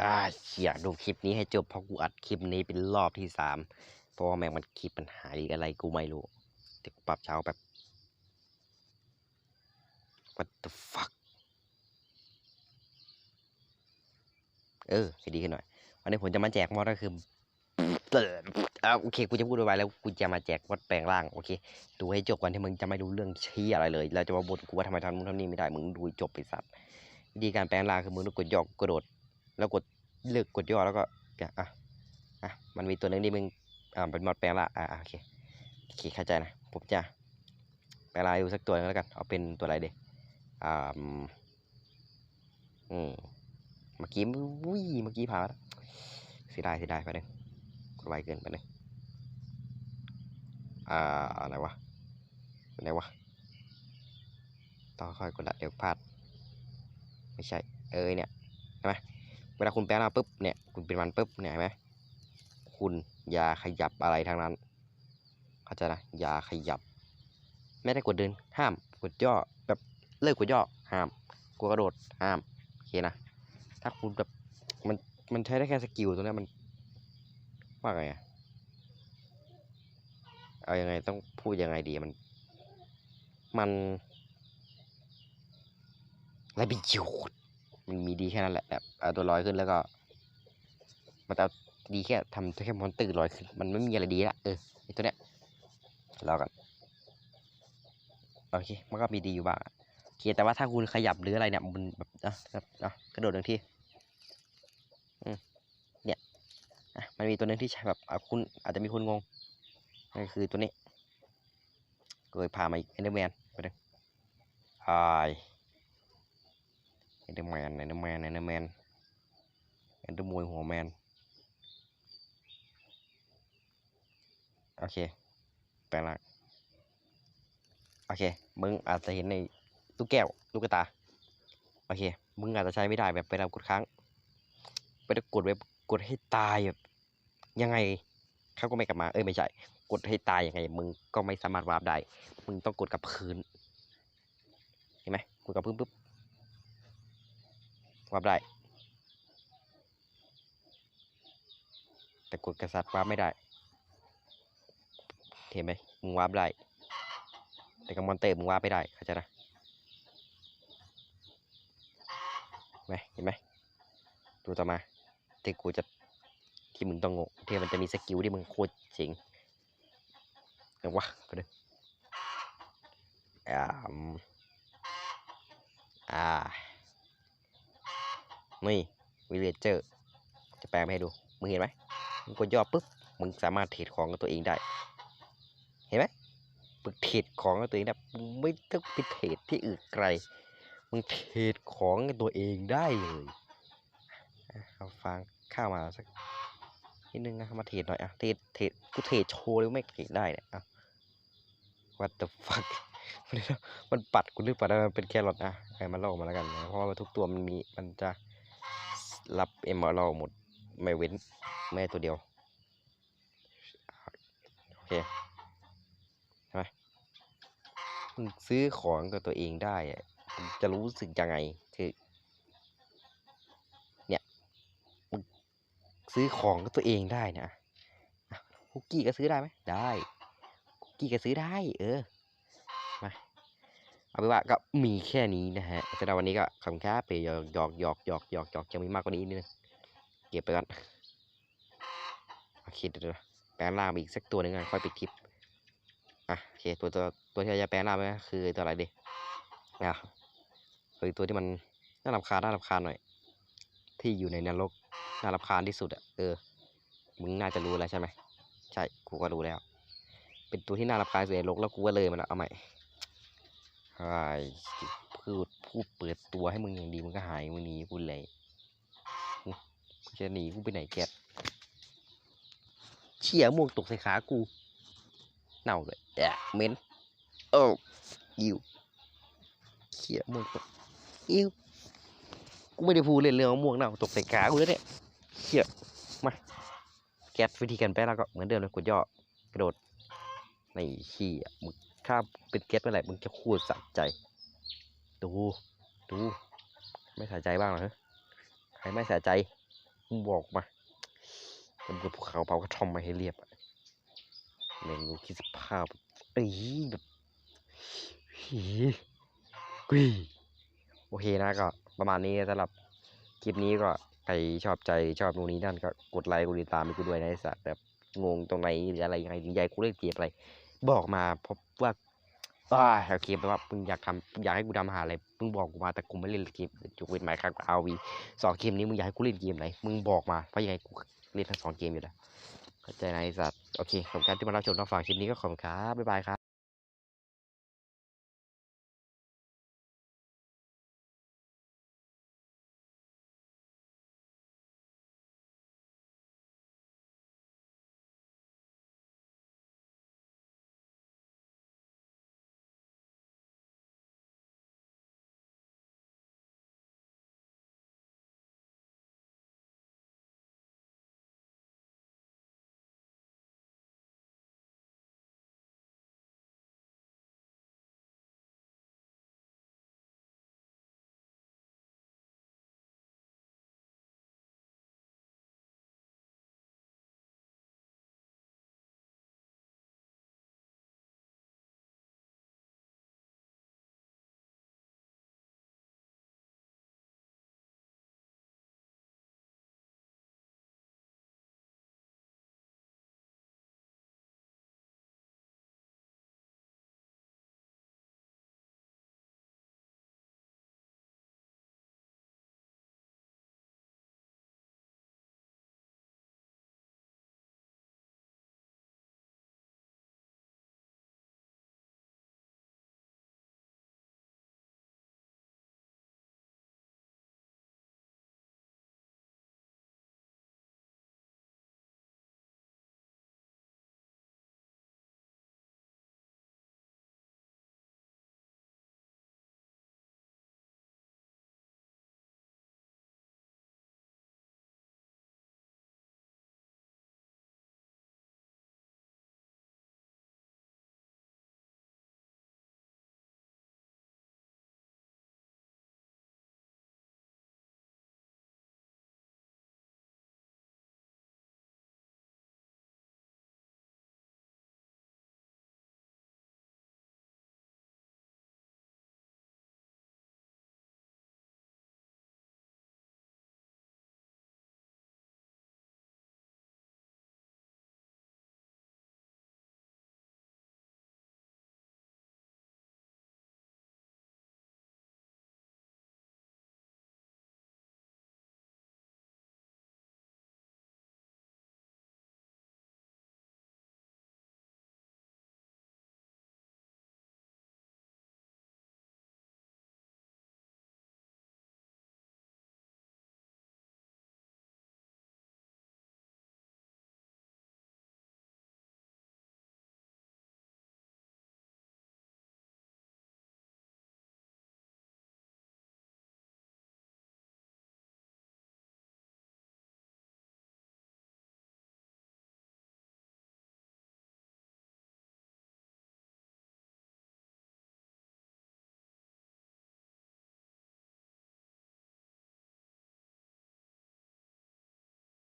อ่าเชียดูคลิปนี้ให้จบเพราะกูอัดคลิปนี้เป็นรอบที่สามเพราะว่าแม่งมันคลิปปัญหาดีอะไรกูไม่รู้เดี๋ยวกูปรับเช้าแบบ what the fuck เออให้ดีขึ้นหน่อย วันนี้ผมจะมาแจกมอดก็คือเปิดอ่าโอเค กูจะพูดไวแล้วกูจะมาแจกมอดแปลงร่าง โอเค ดูให้จบก่อนที่มึงจะไม่รู้เรื่องชี้อะไรเลย แล้วจะมาบ่นกูว่าทำไมทำนู่นทำนี่ไม่ได้ มึงดูจบไปสัตว์ วิธีการแปลงร่างคือมึงต้องกดย่อกระโดด แล้วกดเลือกกดย่อแล้วก็เนี่ยอะอะมันมีตัวหนึงที่มึงอ่าเป็นมอดแปลงร่างอะอะโอเคโอเคเข้าใจนะผมจะแปลงร่างอยู่สักตัวนึงแล้วกันเอาเป็นตัวอะไรดีอ่าอืมเมื่อกี้อุ้ยเมื่อกี้ผ่านแล้วเสียดายเสียดายไปหนึ่งกดไวเกินไปหนึ่งอ่าอะไรวะเป็นไงวะต้องค่อยกดละเดี๋ยวพลาดไม่ใช่เอ้ยเนี่ยใช่ไหม เวลาคุณแปลงร่างปุ๊บเนี่ยคุณเป็นมันปุ๊บเนี่ยเห็นไหมคุณอย่าขยับอะไรทั้งนั้น เข้าใจนะอย่าขยับ ไม่ได้กดเดินห้ามกดย่อแบบเลิกกดย่อห้ามกดกระโดดห้ามโอเคนะถ้าคุณแบบมันมันใช้ได้แค่สกิลตัวเนี้มันว่าไงอะเอายังไงต้องพูดยังไงดีมัน มันไรประโยชน์ มันมีดีแค่นั้นแหละแบบเอาตัวลอยขึ้นแล้วก็มันเอาดีแค่ทำแค่มอนตอร์ลอยขึ้น มันไม่มีอะไรดีละเออไอตัวเนี้ยรอกันโอเคมันก็มีดีอยู่บ้างโอเคแต่ว่าถ้าคุณขยับหรืออะไรเนี่ยมันแบบอะครับอะกระโดดหนึ่งทีอืมเนี่ยมันมีตัวหนึงที่ใช้แบบคุณอาจจะมีคนงงนั่นคือตัวนี้ก็เลยพามาอีกเอนเดอร์แมนไปเลยไอ เดอร์แมนเอนเดอร์แมนเอนเดอร์แมนเอนเดอร์มวยหัวแมน โอเค แปลงร่างโอเค มึงอาจจะเห็นในลูกแก้ว ลูกกตา โอเค มึงอาจจะใช้ไม่ได้แบบไปทำกดค้าง ไปกดไว้กดให้ตายแบบ ยังไงเขาก็ไม่กลับมา เอ้ยไม่ใช่ กดให้ตายยังไง มึงก็ไม่สามารถวาร์ปได้ มึงต้องกดกับพื้น เห็นไหมกดกับพื้นปุ๊บ วาร์ปได้ แต่กดกษัตริย์วาไม่ได้ เห็นไหมมึงวาร์ปได้ แต่กับมอนเตอร์มึงวาร์ปไม่ได้เข้าใจนะเห็นไหมเห็นไหมดูต่อมาที่กูจะที่มึงต้องงงที่มันจะมีสกิลที่มึงโคตรเจ๋งเห็นวะไดูอ่ามอ่า นี่วิเลเจอร์จะแปลงไปให้ดู มึงเห็นไหมมึงกดย่อปุ๊บ มึงสามารถเทรดของกับตัวเองได้ เห็นไหมมึงเทรดของกับตัวเองได้ มึงไม่ต้องไปเทรดที่อื่นไกล มึงเทรดของกับตัวเองได้เลยเอาฟังข้าวมาสักนิดนึงนะมาเทรดหน่อยอะเทรดเทรดกูเทรดโชว์เลยไม่เทรดได้เนี่ยอะ what the fuck มันปัดกูนึกปัดว่ามันเป็นแครอทอะให้มันลอกมาแล้วกันนะเพราะว่าทุกตัวมันมีมันจะ รับเอมเมอรัลหมดไม่เว้นแม่ตัวเดียว โอเคใช่ไหมซื้อของกับตัวเองได้จะรู้สึกยังไงคือเนี่ยซื้อของกับตัวเองได้นะคุกกี้ก็ซื้อได้ไหมได้ คุกกี้ก็ซื้อได้ เออ เอาไปนว่าก็มีแค่นี้นะฮะสำหรับวันนี้ก็ขอบคุณครับไปหยอกหยอกหยอกหยอกหยอกหยอกจะมีมากกว่านี้นิดนึงเก็บไปก่อนโอเคเดี๋ยวแปลงร่างอีกสักตัวหนึ่งกันค่อยปิดคลิปอะโอเคตัวตัวตัวที่จะแปลงร่างไปก็คือตัวอะไรดีอะคือตัวที่มันน่ารำคาญน่ารำคาญหน่อย ที่อยู่ในนรกน่ารำคาญที่สุดอะเออมึงน่าจะรู้แล้วใช่ไหมใช่กูก็รู้แล้ว เป็นตัวที่น่ารำคาญสุดในโลกแล้วกูก็เลยมันล้วเอาใหม่ ใช่พูดพูดเปิดตัวให้มึงอย่างดีมึงก็หายมึงหนีกูเลยกูจะหนีกูไปไหนแกะเชี่ยม่วงตกใส่ขากูเน่าเลยแอะเม็นโอ้ยิวเชี่ยม่วงตกอิวกูไม่ได้พูดเล่นเรื่องม่วงเน่าตกใส่ขากูแล้วเนี่ยเชี่ยมาแกะวิธีการแปะแล้วก็เหมือนเดิมเลยกดย่อกระโดดในขี้อะมึง ถ้าเป็นเก็ตเมื่อไหร่มึงจะคูดสะใจ ดู ดู ไม่สะใจบ้างเหรอใครไม่สะใจมึงบอกมาตำรวจภูเขาเผากระท่อมมาให้เรียบอะแม่งดูคิดสภาพเอ้ยแบบหีกุยโอเคนะก็ประมาณนี้สำหรับคลิปนี้ก็ใครชอบใจชอบตรงนี้นั่นก็กดไลค์กดติดตามให้กูด้วยนะไอ้สัตว์แบบงงตรงไหนหรืออะไรยังไงถึงใหญ่กูเล่นเกมอะไร บอกมาเพราะว่าอ่าโอเคแปลว่ามึงอยากทำอยากให้กูทำหาอะไรมึงบอกกูมาแต่กูไม่เล่นเกมจุกเว้นหมายครับเอาวีสองเกมนี้มึงอยากให้กูเล่นเกมไหนมึงบอกมาเพราะยังไงกูเล่นทั้งสองเกมอยู่แล้วเข้าใจนะไอ้สัตว์โอเคขอบคุณที่มารับชมรับฟังคลิปนี้ก็ขอบคุณครับบ๊ายบายครับ